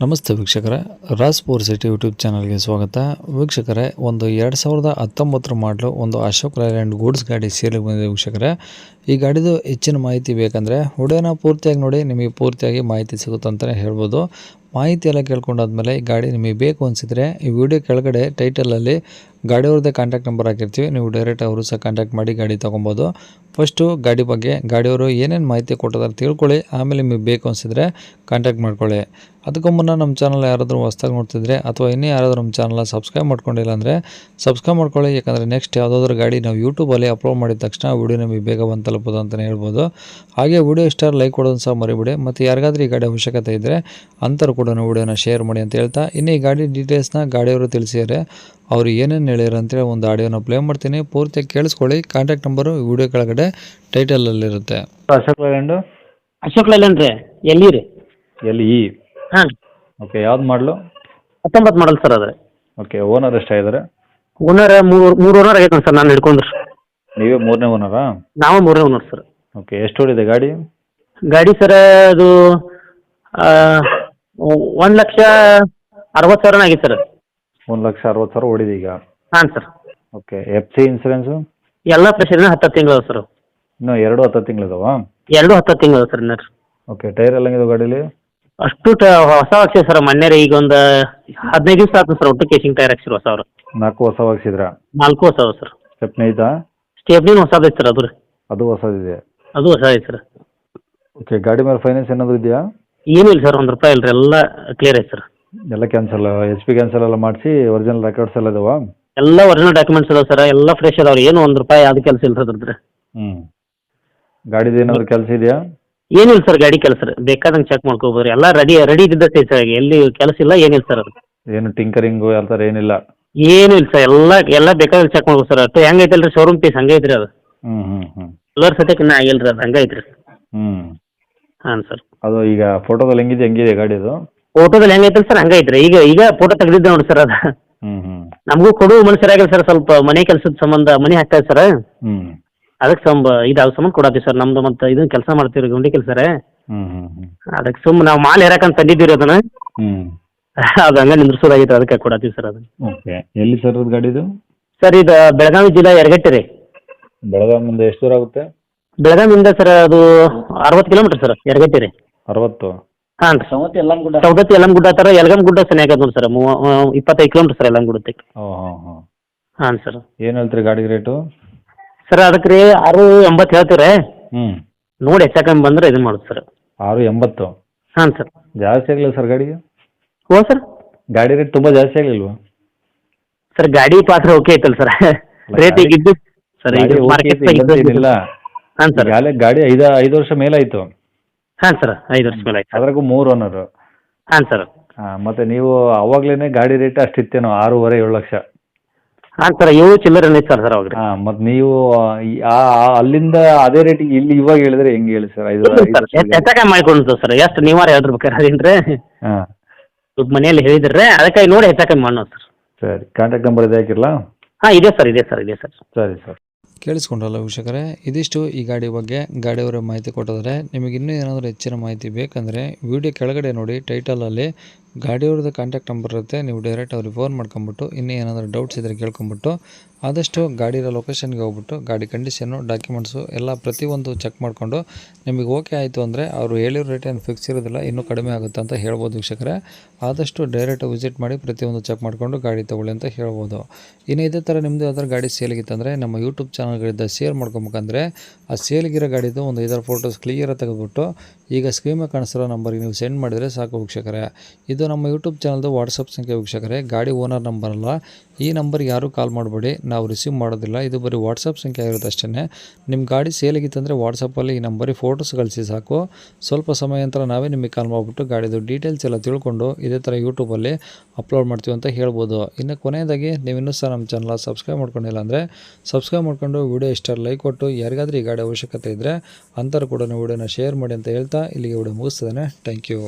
ನಮಸ್ತೆ ವೀಕ್ಷಕರೇ Raj four city YouTube ಚಾನಲ್ಗೆ ಸ್ವಾಗತ. ವೀಕ್ಷಕರೇ, ಒಂದು ಎರಡು ಸಾವಿರದ ಹತ್ತೊಂಬತ್ತರ ಮಾಡಲು ಒಂದು ಅಶೋಕ್ ಲೈಲ್ಯಾಂಡ್ ಗೂಡ್ಸ್ ಗಾಡಿ ಸೇಲಿಗೆ ಬಂದಿದೆ ವೀಕ್ಷಕರೇ. ಈ ಗಾಡಿದು ಹೆಚ್ಚಿನ ಮಾಹಿತಿ ಬೇಕಂದರೆ, ವಿಡಿಯೋನ ಪೂರ್ತಿಯಾಗಿ ನೋಡಿ, ನಿಮಗೆ ಪೂರ್ತಿಯಾಗಿ ಮಾಹಿತಿ ಸಿಗುತ್ತೆ ಅಂತಲೇ ಹೇಳ್ಬೋದು. ಮಾಹಿತಿ ಎಲ್ಲ ಕೇಳ್ಕೊಂಡಾದ್ಮೇಲೆ ಈ ಗಾಡಿ ನಿಮಗೆ ಬೇಕು ಅನಿಸಿದರೆ ಈ ವಿಡಿಯೋ ಕೆಳಗಡೆ ಟೈಟಲಲ್ಲಿ ಗಾಡಿಯವ್ರದ್ದೇ ಕಾಂಟ್ಯಾಕ್ಟ್ ನಂಬರ್ ಹಾಕಿರ್ತೀವಿ. ನೀವು ಡೈರೆಕ್ಟ್ ಅವರು ಸಹ ಕಾಂಟ್ಯಾಕ್ಟ್ ಮಾಡಿ ಗಾಡಿ ತೊಗೊಬೋದು. ಫಸ್ಟು ಗಾಡಿ ಬಗ್ಗೆ ಗಾಡಿಯವರು ಏನೇನು ಮಾಹಿತಿ ಕೊಟ್ಟಿದ್ದಾರೆ ತಿಳ್ಕೊಳ್ಳಿ. ಆಮೇಲೆ ನಿಮಗೆ ಬೇಕು ಅನಿಸಿದರೆ ಕಾಂಟ್ಯಾಕ್ಟ್ ಮಾಡ್ಕೊಳ್ಳಿ. ಅದಕ್ಕೂ ಮುನ್ನ ನಮ್ಮ ಚಾನಲ್ ಯಾರಾದರೂ ಹೊಸ್ದಾಗಿ ನೋಡ್ತಿದ್ರೆ ಅಥವಾ ಇನ್ನೂ ಯಾರಾದರೂ ನಮ್ಮ ಚಾನಲ್ನ ಸಬ್ಸ್ಕ್ರೈಬ್ ಮಾಡ್ಕೊಂಡಿಲ್ಲ ಅಂದರೆ ಸಬ್ಸ್ಕ್ರೈಬ್ ಮಾಡ್ಕೊಳ್ಳಿ. ಯಾಕಂದರೆ ನೆಕ್ಸ್ಟ್ ಯಾವುದಾದ್ರೂ ಗಾಡಿ ನಾವು ಯೂಟ್ಯೂಬಲ್ಲಿ ಅಪ್ಲೋಡ್ ಮಾಡಿದ ತಕ್ಷಣ ವಿಡಿಯೋ ನಿಮಗೆ ಬೇಗ ಬಂದು ತಲುಪೋದು ಅಂತಲೇ ಹೇಳ್ಬೋದು. ಹಾಗೆ ವಿಡಿಯೋ ಇಷ್ಟ ಲೈಕ್ ಕೊಡೋದು ಸಹ ಮರಿಬಿಡಿ. ಮತ್ತು ಯಾರಿಗಾದ್ರೂ ಈ ಗಾಡಿ ಅವಶ್ಯಕತೆ ಇದ್ದರೆ ಅಂಥವ್ರು ಕೂಡ ವಿಡಿಯೋನ ಶೇರ್ ಮಾಡಿ ಅಂತ ಹೇಳ್ತಾ ಇನ್ನು ಈ ಗಾಡಿ ಡೀಟೇಲ್ಸ್ನ ಗಾಡಿಯವರು ತಿಳಿಸಿದರೆ ಅವರು ಏನೇನು ಹೇಳ್ಯಾರ ಅಂತೇಳಿ ಒಂದು ಆಡಿಯೋನ ಪ್ಲೇ ಮಾಡ್ತೀನಿ. ಪೂರ್ತಿ ಕೇಳಿಸ್ಕೊಳ್ಳಿ. ಕಾಂಟ್ಯಾಕ್ಟ್ ನಂಬರು ವಿಡಿಯೋ ಕೆಳಗಡೆ ಟೈಟಲಲ್ಲಿರುತ್ತೆ ಅಶೋಕ್ ಲೇಲ್ಯಾಂಡು? ಅಶೋಕ್ ಲೈಲನ್ ರೀ. ಎಲ್ಲಿ ರೀ? ಎಲ್ ಇ ಹಾಂ. ಓಕೆ ಯಾವ್ದು ಮಾಡಲು ಹತ್ತೊಂಬತ್ತು ಮಾಡಲ್ ಸರ್ ಅದ್ರೆ. ಓಕೆ ಓನರ್ ಎಷ್ಟಾಗಿದ್ದಾರೆ ಓನರ್ ಮೂರು ಮೂರು ಓನರ್ ಆಗೈತೆ ಸರ್ ನಾನು ಹಿಡ್ಕೊಂಡ್ರಿ ನೀವೇ ಮೂರನೇ ಓನರಾ ನಾವು ಮೂರನೇ ಓನರ್ ಸರ್. ಓಕೆ ಎಷ್ಟು ಓಡಿದೆ ಗಾಡಿ? ಗಾಡಿ ಸರ್ ಅದು ಒಂದು ಲಕ್ಷ ಅರವತ್ತು ಸಾವಿರ ಆಗಿತ್ತು ಸರ್. ಒಂದು ಲಕ್ಷ ಅರವತ್ತು ಸಾವಿರ ಓಡಿದೆ ಈಗ. ಹಾಂ sir. Okay F C insurance? ಎಲ್ಲ ಪ್ರೆಷರ್ ಹತ್ತು ತಿಂಗಳು ಸರ್. ಇನ್ನೂ ಎರಡು ಹತ್ತು ತಿಂಗಳಿದಾವ ಎರಡು ಹತ್ತು ತಿಂಗಳು ಸರ್ ಇನ್ನರ್ ಓಕೆ ಟೈರ್ ಎಲ್ಲ ಹೆಂಗಿದೆ ಗಾಡೀಲಿ? ಅಷ್ಟು ಟ ಹೊಸ ಹಾಕ್ಸಿ ಸರ್ ಮೊನ್ನೆ ರೀ ಈಗ ಒಂದು ಹದಿನೈದು ದಿವಸ ಆಯ್ತು ಸರ್ ಒಟ್ಟು ಕೇಸಿಂಗ್ ಟೈರ್ ಹಾಕ್ಸಿರು ಹೊಸ ಅವರು ನಾಲ್ಕು ಹೊಸ ಹಾಕ್ಸಿದ್ರಾ? ನಾಲ್ಕು ಹೊಸ ಸರ್. ಸ್ಟೆಪ್ನಿ ಐತಾ? ಸ್ಟೇಪ್ನಿನ್ ಹೊಸದೈತೆ ಸರ್ ಅದು ರೀ. ಅದು ಹೊಸದಿದೆ. ಅದು ಹೊಸ ಐತೆ ಸರ್. ಓಕೆ ಗಾಡಿ ಮೇಲೆ ಫೈನಾನ್ಸ್ ಏನಾದರೂ ಇದೆಯಾ? ಏನೂ ಇಲ್ಲ ಸರ್ ಒಂದು ರೂಪಾಯಿ ಇಲ್ಲ ರೀ ಎಲ್ಲ ಕ್ಲಿಯರ್ ಐತೆ ಸರ್. ಎಲ್ಲ ಕ್ಯಾನ್ಸಲ್ ಎಚ್ ಪಿ ಕ್ಯಾನ್ಸಲ್ ಎಲ್ಲ ಮಾಡಿಸಿ ಒರಿಜಿನಲ್ ರೆಕಾರ್ಡ್ಸ್ ಎಲ್ಲ ಇದಾವ? ಎಲ್ಲ ಒರಿಜಿನಲ್ ಡಾಕ್ಯುಮೆಂಟ್ಸ್ ಇದಾವ ಸರ್ ಎಲ್ಲ ಫ್ರೆಶ್ ಇದಾವ ಏನು ಒಂದು ರೂಪಾಯಿ ಅದು ಕೆಲಸ ಇಲ್ಲ ಅದ್ರದ್ದು. ಹ್ಞೂ ಗಾಡಿದು ಏನಾದ್ರು ಕೆಲಸ ಇದೆಯಾ? ಏನಿಲ್ಲ ಸರ್ ಗಾಡಿ ಕೆಲಸ ರೀ ಬೇಕಾದಂಗೆ ಚೆಕ್ ಮಾಡ್ಕೋಬೋದು ಎಲ್ಲ ರೆಡಿ ರೆಡಿ ಇದ್ದಿದ್ದೆ ಸರ್ ಎಲ್ಲಿ ಕೆಲಸ ಇಲ್ಲ ಏನಿಲ್ಲ ಸರ್ ಅದು. ಏನು ಟಿಂಕರಿಂಗು ಆ ಥರ ಏನಿಲ್ಲ? ಏನು ಇಲ್ಲ ಸರ್ ಎಲ್ಲ ಎಲ್ಲ ಬೇಕಾದ್ರೆ ಚೆಕ್ ಮಾಡ್ಬೋದು ಸರ್ ಅಷ್ಟು ಹೆಂಗೆ ಐತಲ್ಲ ರೀ ಶೋರೂಮ್ ಪೀಸ್ ಹಂಗೆ ಐತ್ರಿ ಅದು. ಹ್ಞೂ ಹ್ಞೂ ಹ್ಞೂ ಎಲ್ಲರ ಸತ್ಯಕ್ಕೆ ಇನ್ನೂ ಆಗಿಲ್ಲ ರೀ ಅದು ಹಂಗೆ ಐತ್ರಿ ಹ್ಞೂ ಹಾಂ ಸರ್. ಅದು ಈಗ ಫೋಟೋದಲ್ಲಿ ಹೆಂಗಿದೆ ಹೆಂಗಿದೆ ಗಾಡಿದು? ಫೋಟೋದಲ್ಲಿ ಹೆಂಗೆ ಐತಲ್ಲ ಸರ್ ಹಂಗೈತ್ರಿ ಈಗ ಈಗ ಫೋಟೋ ತೆಗೆದಿದ್ದೆ ನೋಡಿ ಸರ್ ಅದು. ಹ್ಮ್ ಹ್ಮ್. ನಮಗೂ ಕೊಡು ಮನುಷ್ಯರಾಗಿಲ್ಲ ಸರ್ ಸ್ವಲ್ಪ ಮನೆ ಕೆಲಸದ ಸಂಬಂಧ ಮನೆ ಹಾಕ್ತಾ ಸರ್. ಹ್ಮ್. ಅದಕ್ಕೆ ಸಂಬ ಇದಾವ ಸಂಬಂಧ ಕೊಡತ್ತೀವಿ ಸರ್ ನಮ್ದು ಮತ್ತೆ ಇದನ್ನ ಕೆಲಸ ಮಾಡ್ತೀವಿ ಗುಂಡಿ ಕೆಲಸ ಹ್ಞೂ ಹ್ಞೂ ಅದಕ್ಕೆ ಸುಮ್ ನಾವು ಮಾಲ್ ಹೇರಕಂತ ತಂದಿದ್ದೀವಿ ಅದನ್ನ. ಹ್ಮ್. ಅದು ಹಂಗೆ ನಿಂದ್ರಿಸೋದಾಗಿತ್ತು ಅದಕ್ಕೆ ಕೊಡತ್ತೀವಿ ಸರ್ ಅದು ಓಕೆ. ಎಲ್ಲಿ ಸರ್ ಗಾಡಿದು? ಸರ್ ಇದು ಬೆಳಗಾವಿ ಜಿಲ್ಲಾ ಯರಗಟ್ಟಿ ರೀ. ಬೆಳಗಾವಿಂದ ಎಷ್ಟು ದೂರ ಆಗುತ್ತೆ? ಬೆಳಗಾವಿಯಿಂದ ಸರ್ ಅದು ಅರವತ್ತು ಕಿಲೋಮೀಟ್ರ್ ಸರ್ ಎರಗತ್ತಿ ರೀ. ಅರವತ್ತು? ಹಾಂ ರೀ. ಎಲ್ಲಂ ಗುಡ್ಡ ಸೌದತ್ತಿ ಯಲ್ಲಂಗುಡ್ಡ ಥರ ಯಲಗಂ ಗುಡ್ಡ ಸನಿ ಆಗತ್ತೆ ನೋಡಿ ಸರ್ ಮೂವ ಇಪ್ಪತ್ತೈದು ಕಿಲೋಮೀಟ್ರ್ ಸರ್ ಎಲ್ಲಂ ಗುಡ್ಡಕ್ಕೆ ಹಾಂ ಹಾಂ. ಹಾಂ ಸರ್. ಏನು ಹೇಳ್ತೀರಿ ಗಾಡಿ ರೇಟು? ಸರ್ ಅದಕ್ಕೆ ರೀ ಆರು ಎಂಬತ್ತು ಹೇಳ್ತೀವಿ ರೀ. ಹ್ಞೂ ನೋಡಿ ಹೆಚ್ಚಾಕಮ್ಮಿ ಬಂದ್ರೆ ಇದು ಮಾಡೋದು ಸರ್. ಆರು ಎಂಬತ್ತು? ಹಾಂ ಸರ್. ಜಾಸ್ತಿ ಆಗಲಿಲ್ಲ ಸರ್ ಗಾಡಿಗೆ? ಓ ಸರ್. ಗಾಡಿ ರೇಟ್ ತುಂಬ ಜಾಸ್ತಿ ಆಗಲಿಲ್ವಾ? ಸರ್ ಗಾಡಿ ಪಾತ್ರ ಓಕೆ ಐತಲ್ಲ ಸರ್. ರೇಟ್ ಈಗ ಇದ್ದು ಸರ್ ಈಗ ಮಾರ್ಕೆಟ್ ಇಲ್ಲಂತೇನಿಲ್ಲ. ಹಾಂ ಸರ್. ಈಗಾಗಲೇ ಗಾಡಿ ಐದು ಐದು ವರ್ಷ ಮೇಲಾಯಿತು. ಹಾಂ ಸರ್ ಐದು ವರ್ಷ ಮೇಲೆ ಆಯ್ತು ಅದ್ರಾಗೂ ಮೂರು ಓನರು. ಹಾಂ ಸರ್. ಹಾಂ ಮತ್ತೆ ನೀವು ಅವಾಗ್ಲೇನೆ ಗಾಡಿ ರೇಟ್ ಅಷ್ಟಿತ್ತೇನೋ ಆರೂವರೆ ಏಳು ಲಕ್ಷ. ಹಾಂ ಸರ್ ಏಳು ಚಿಲ್ಲರೆ ಐತೆ ಸರ್ ಸರ್ ಅವಾಗ ಹಾಂ ಮತ್ತೆ ನೀವು ಈ- ಆ- ಆ- ಅಲ್ಲಿಂದ ಅದೇ ರೇಟಿಗೆ ಇಲ್ಲಿ ಇವಾಗ ಹೇಳಿದ್ರೆ ಹೆಂಗೆ ಹೇಳಿ ಸರ್ ಐದು ಸರ್ ಹೆಚ್ಚಾಕ ಮಾಡ್ಕೊಂಡು ಸರ್ ಎಷ್ಟು ನೀವಾರ ಹೇಳ್ತಿರ್ಬೇಕಾರೆ ಅದೇನ್ರಿ ಹಾಂ. ಸ್ವಲ್ಪ ಮನೆಯಲ್ಲಿ ಹೇಳಿದ್ರಿ ಅದಕ್ಕಾಗಿ ನೋಡಿ ಹೆಚ್ಚಾಕ ಮಾಡೋಣ ಸರ್. ಸರಿ ಕಾಂಟ್ಯಾಕ್ಟ್ ನಂಬರ್ ಇದೆ ಹಾಕಿರಲಾ? ಹಾಂ ಇದೆ ಸರ್ ಇದೆ ಸರ್ ಇದೆ ಸರ್. ಸರಿ ಸರ್. ಕೇಳಿಸ್ಕೊಂಡ್ರಲ್ಲ ವೀಕ್ಷಕರೇ, ಇದಿಷ್ಟು ಈ ಗಾಡಿ ಬಗ್ಗೆ ಗಾಡಿಯವರ ಮಾಹಿತಿ ಕೊಟ್ಟಿದ್ದಾರೆ. ನಿಮಗೆ ಇನ್ನೂ ಏನಾದರೂ ಹೆಚ್ಚಿನ ಮಾಹಿತಿ ಬೇಕಂದರೆ ವಿಡಿಯೋ ಕೆಳಗಡೆ ನೋಡಿ ಟೈಟಲಲ್ಲಿ ಗಾಡಿಯವ್ರದ್ದು ಕಾಂಟ್ಯಾಕ್ಟ್ ನಂಬರ್ ಇರುತ್ತೆ, ನೀವು ಡೈರೆಕ್ಟ್ ಅವ್ರಿಗೆ ಫೋನ್ ಮಾಡ್ಕೊಂಬಿಟ್ಟು ಇನ್ನೂ ಏನಾದರೂ ಡೌಟ್ಸ್ ಇದ್ದರೆ ಕೇಳ್ಕೊಂಬಿಟ್ಟು ಆದಷ್ಟು ಗಾಡಿಯ ಲೊಕೇಶನ್ಗೆ ಹೋಗ್ಬಿಟ್ಟು ಗಾಡಿ ಕಂಡೀಷನು ಡಾಕ್ಯುಮೆಂಟ್ಸು ಎಲ್ಲ ಪ್ರತಿಯೊಂದು ಚೆಕ್ ಮಾಡಿಕೊಂಡು ನಿಮಗೆ ಓಕೆ ಆಯಿತು ಅಂದರೆ ಅವರು ಹೇಳಿರೋ ರೇಟ್ ಏನು ಫಿಕ್ಸ್ ಇರೋದಿಲ್ಲ, ಇನ್ನೂ ಕಡಿಮೆ ಆಗುತ್ತೆ ಅಂತ ಹೇಳ್ಬೋದು ವೀಕ್ಷಕರೇ. ಆದಷ್ಟು ಡೈರೆಕ್ಟ್ ವಿಸಿಟ್ ಮಾಡಿ ಪ್ರತಿಯೊಂದು ಚೆಕ್ ಮಾಡಿಕೊಂಡು ಗಾಡಿ ತೊಗೊಳ್ಳಿ ಅಂತ ಹೇಳ್ಬೋದು. ಇನ್ನು ಇದೇ ಥರ ನಿಮ್ಮದು ಯಾವ್ದಾದ್ರು ಗಾಡಿ ಸೇಲಿಗಿತ್ತಂದರೆ ನಮ್ಮ ಯೂಟ್ಯೂಬ್ ಚಾನಲ್ಗಳಿಂದ ಶೇರ್ ಮಾಡ್ಕೊಬೇಕಂದ್ರೆ ಆ ಸೇಲ್ಗಿರೋ ಗಾಡಿದು ಒಂದು ಐದಾರು ಫೋಟೋಸ್ ಕ್ಲಿಯರಾಗಿ ತೆಗೆದುಬಿಟ್ಟು ಈಗ ಸ್ಕ್ರೀನ್ ಮೇಲೆ ಕಾಣಿಸ್ತಿರೋ ನಂಬರ್ಗೆ ನೀವು ಸೆಂಡ್ ಮಾಡಿದರೆ ಸಾಕು ವೀಕ್ಷಕರೇ. ಇದು ನಮ್ಮ ಯೂಟ್ಯೂಬ್ ಚಾನಲ್ದು ವಾಟ್ಸಪ್ ಸಂಖ್ಯೆ ವೀಕ್ಷಕರೇ. ಗಾಡಿ ಓನರ್ ನಂಬರ್ ಅಲ್ಲ. ಈ ನಂಬರ್ಗೆ ಯಾರೂ ಕಾಲ್ ಮಾಡಬೇಡಿ. ನಾವು ರಿಸೀವ್ ಮಾಡೋದಿಲ್ಲ. ಇದು ಬರೀ ವಾಟ್ಸಪ್ ಸಂಖ್ಯೆ ಆಗಿರುತ್ತೆ ಅಷ್ಟೇ ನಿಮ್ಮ ಗಾಡಿ ಸೇಲಿಗಿತ್ತಂದರೆ ವಾಟ್ಸಪ್ಪಲ್ಲಿ ಈ ನಂಬರಿಗೆ ಫೋಟೋಸ್ ಕಳಿಸಿ ಸಾಕು. ಸ್ವಲ್ಪ ಸಮಯ ನಂತರ ನಾವೇ ನಿಮಗೆ ಕಾಲ್ ಮಾಡಿಬಿಟ್ಟು ಗಾಡಿದು ಡೀಟೇಲ್ಸ್ ಎಲ್ಲ ತಿಳ್ಕೊಂಡು ಇದೇ ಥರ ಯೂಟ್ಯೂಬಲ್ಲಿ ಅಪ್ಲೋಡ್ ಮಾಡ್ತೀವಿ ಅಂತ ಹೇಳ್ಬೋದು. ಇನ್ನು ಕೊನೆಯದಾಗಿ, ನೀವು ಇನ್ನೂ ಸಹ ನಮ್ಮ ಚಾನಲ್ ಸಬ್ಸ್ಕ್ರೈಬ್ ಮಾಡ್ಕೊಂಡಿಲ್ಲ ಅಂದರೆ ಸಬ್ಸ್ಕ್ರೈಬ್ ಮಾಡ್ಕೊಂಡು ವಿಡಿಯೋ ಇಷ್ಟ ಲೈಕ್ ಕೊಟ್ಟು, ಯಾರಿಗಾದ್ರೂ ಈ ಗಾಡಿ ಅವಶ್ಯಕತೆ ಇದ್ದರೆ ಅಂಥವ್ರು ಕೂಡ ವೀಡಿಯೋನ ಶೇರ್ ಮಾಡಿ ಅಂತ ಹೇಳ್ತಾ ಇಲ್ಲಿಗೆ ವಿಡಿಯೋ ಮುಗಿಸ್ತದೆ ಥ್ಯಾಂಕ್ ಯು